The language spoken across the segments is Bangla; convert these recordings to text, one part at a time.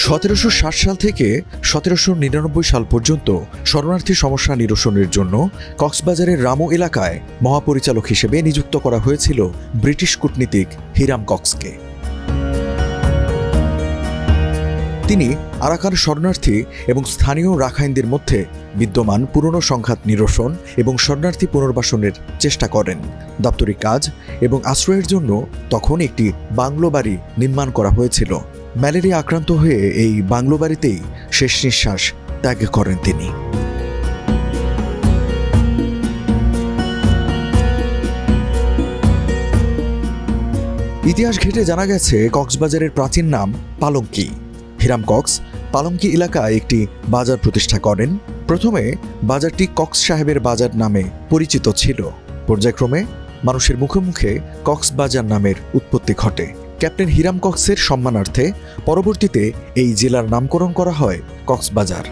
সতেরোশো ষাট সাল থেকে সতেরোশো নিরানব্বই সাল পর্যন্ত শরণার্থী সমস্যা নিরসনের জন্য কক্সবাজারের রামু এলাকায় মহাপরিচালক হিসেবে নিযুক্ত করা হয়েছিল ব্রিটিশ কূটনীতিক হিরাম কক্সকে। তিনি আরাকান শরণার্থী এবং স্থানীয় রাখাইনদের মধ্যে বিদ্যমান পুরনো সংঘাত নিরসন এবং শরণার্থী পুনর্বাসনের চেষ্টা করেন। দাপ্তরিক কাজ এবং আশ্রয়ের জন্য তখন একটি বাংলো বাড়ি নির্মাণ করা হয়েছিল। ম্যালেরিয়া আক্রান্ত হয়ে এই বাংলো বাড়িতেই শেষ নিঃশ্বাস ত্যাগ করেন তিনি। ইতিহাস ঘেটে জানা গেছে কক্সবাজারের প্রাচীন নাম পালঙ্কি। হিরাম কক্স পালঙ্কি এলাকায় একটি বাজার প্রতিষ্ঠা করেন। প্রথমে বাজারটি কক্স সাহেবের বাজার নামে পরিচিত ছিল। পর্যায়ক্রমে মানুষের মুখে মুখে কক্সবাজার নামের উৎপত্তি ঘটে। ক্যাপ্টেন হিরাম কক্সের সম্মানার্থে পরবর্তীতে এই জেলার নামকরণ করা হয় কক্সবাজার।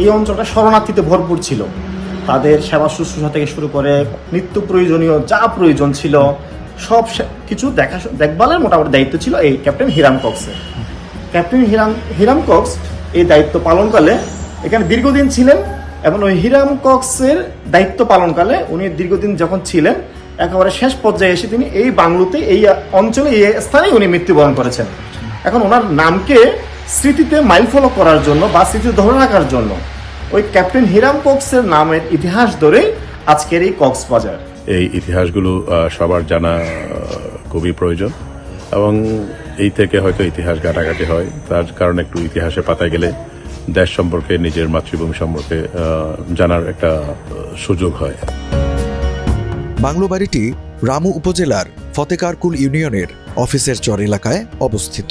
এই অঞ্চলটা শরণার্থীতে ভরপুর ছিল। তাদের সেবা শুশ্রূষা থেকে শুরু করে নিত্য প্রয়োজনীয় যা প্রয়োজন ছিল, সব কিছু দেখা দেখভালের মোটামুটি দায়িত্ব ছিল এই ক্যাপ্টেন হিরাম কক্সের। ক্যাপ্টেন হিরাম হিরাম কক্স এই দায়িত্ব পালনকালে এখানে দীর্ঘদিন ছিলেন এবং ওই হিরাম কক্সের দায়িত্ব পালনকালে উনি দীর্ঘদিন যখন ছিলেন একেবারে শেষ পর্যায়ে এসে তিনি এই বাংলোতে, এই অঞ্চলে, এই স্থানেই উনি মৃত্যুবরণ করেছেন। এখন ওনার নামকে স্মৃতিতে মাইল ফলো করার জন্য বা স্মৃতি ধরে রাখার জন্য ওই ক্যাপ্টেন হিরাম কক্সের নামের ইতিহাস ধরেই আজকের এই কক্সবাজার। এই ইতিহাসগুলো সবার জানা খুবই প্রয়োজন এবং এই থেকে হয়তো ইতিহাস ঘাটাঘাটি হয়। তার কারণে একটু ইতিহাসে পাতায় গেলে দেশ সম্পর্কে, নিজের মাতৃভূমি সম্পর্কে জানার একটা সুযোগ হয়। বাংলো বাড়িটি রামু উপজেলার ফতেকারকুল ইউনিয়নের অফিসের চর এলাকায় অবস্থিত।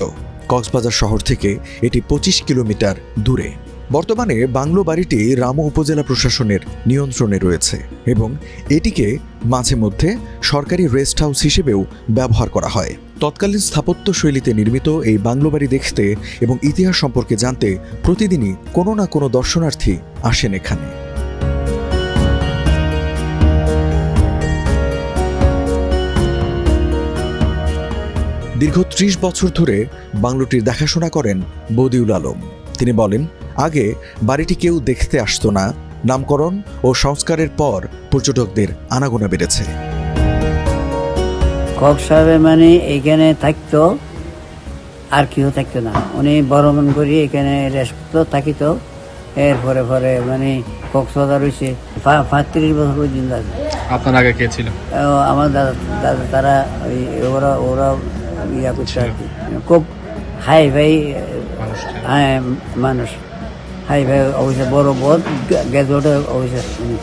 কক্সবাজার শহর থেকে এটি পঁচিশ কিলোমিটার দূরে। বর্তমানে বাংলো বাড়িটি রামু উপজেলা প্রশাসনের নিয়ন্ত্রণে রয়েছে এবং এটিকে মাঝে মধ্যে সরকারি রেস্ট হাউস হিসেবেও ব্যবহার করা হয়। তৎকালীন স্থাপত্য শৈলীতে নির্মিত এই বাংলো বাড়ি দেখতে এবং ইতিহাস সম্পর্কে জানতে প্রতিদিনই কোনো না কোনো দর্শনার্থী আসেন এখানে। দীর্ঘ ত্রিশ বছর ধরে বাংলোটির দেখাশোনা করেন বদিউল আলম। তিনি বলেন আগে বাড়িটি কেউ দেখতে আসতো না নামকরণ ও সংস্কারের পর পর্যটকদের আনাগোনা বেড়েছে। কক সাহেব মানে এখানে থাকতো আর কেউ থাকতো না। উনি বরমন করি এখানে রেস্ট থাকিত এরপরে পরে মানে কক্সবাজার হয়েছে পঁয়ত্রিশ বছর পর্যন্ত আছে। আপনার আগে কে ছিল? আমার দাদা দাদা তারা ওই ওরা ওরা ইয়া করছে আর কি। খুব হাই ভাই। হ্যাঁ মানুষ। হাই ভাই অবশ্যই বড় বড় গেজোটে অবশ্যই।